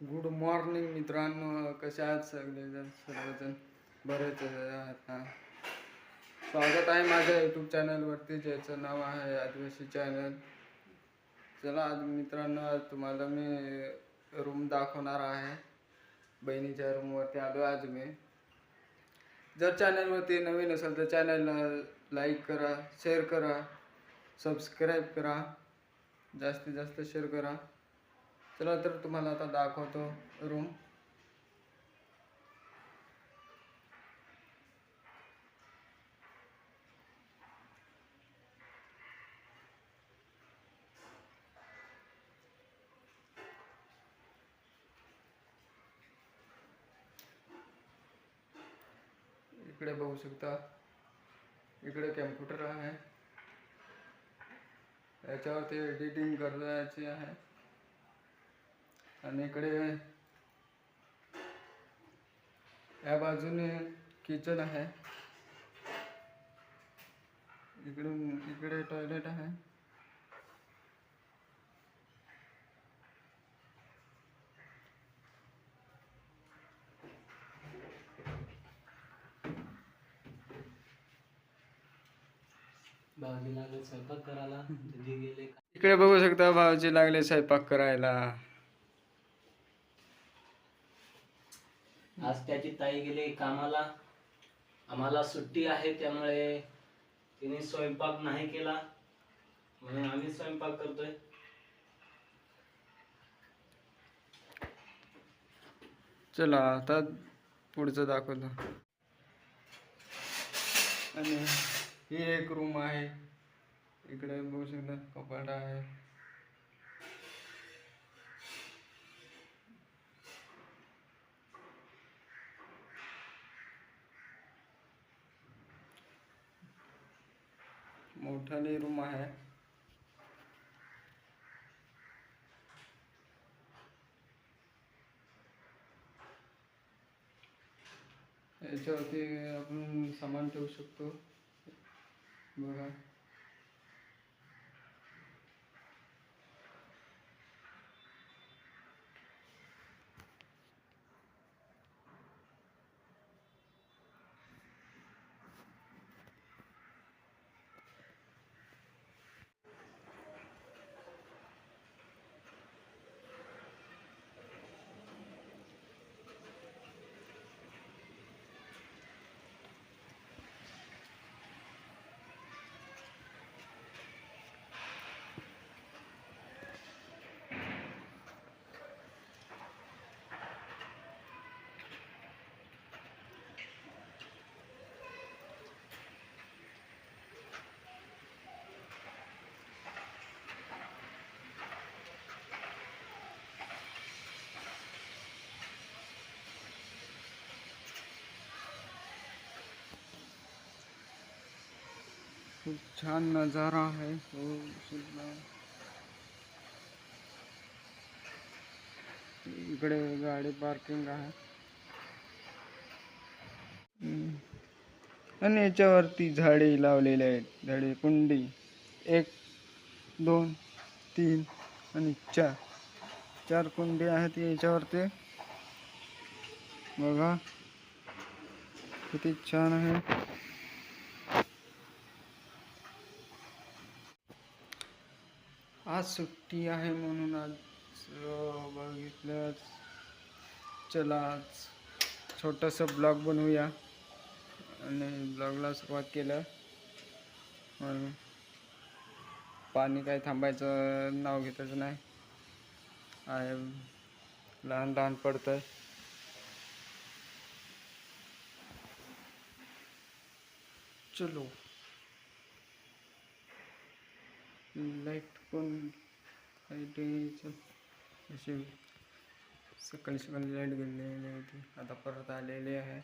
Good morning मित्रांनो. कसे आहात सगळेजण? सर्वजण बरेच आहात ना? स्वागत आहे माझ्या यूट्यूब चॅनलवरती ज्याचं नाव आहे आदिवासी चॅनल चला आज मित्रांनो आज तुम्हाला मी रूम दाखवणार आहे. बहिणीच्या रूमवरती आलो आज मी. जर चॅनलवरती नवीन असेल तर चॅनलला लाईक करा शेअर करा सबस्क्राईब करा. जास्तीत जास्त शेअर करा. चला तर तुम्हाला आता दाखवतो रूम इकडे बघू शकता. इकडे कॅम्प्युटर आहे. याच्यावरती एडिटिंग करायची आहे. आणि इकडे या बाजूने किचन आहे. इकडून इकडे टॉयलेट आहे. भाजी लागले स्वयंपाक करायला. गेले इकडे बघू शकता भाऊजी लागले स्वयंपाक करायला. आज त्याची ताई गेली कामाला. आम्हाला सुट्टी आहे त्यामुळे तिने स्वयंपाक नाही केला. म्हणून आम्ही स्वयंपाक करतोय. चला आता पुढचं दाखवतो. आणि ही एक रूम आहे. इकडे बघू शकता कपाट आहे. मोठाली रूम आहे याच्यावरती सामान ठेवू शकतो बघा खूप छान नजारा आहे. हो सुद्धा. इकडे गाडी पार्किंग आहे. आणि याच्यावरती झाडे लावलेले आहेत. झाडे कुंडी. एक दोन तीन आणि चार. चार कुंडी आहेत याच्यावरती. बघा. किती छान आहे. आज सुट्टी आहे म्हणून आज बघितलं चला आज छोटंसं ब्लॉग बनवूया. आणि ब्लॉगला सुरुवात केलं. म्हणून पाणी काही थांबायचं नाव घेतायचं नाही. आहे लहान लहान पडतं चलो. लाइट पण लाइट असे सकाळी सकाळी लाइट गेलेली होती आता परत आलेली आहे.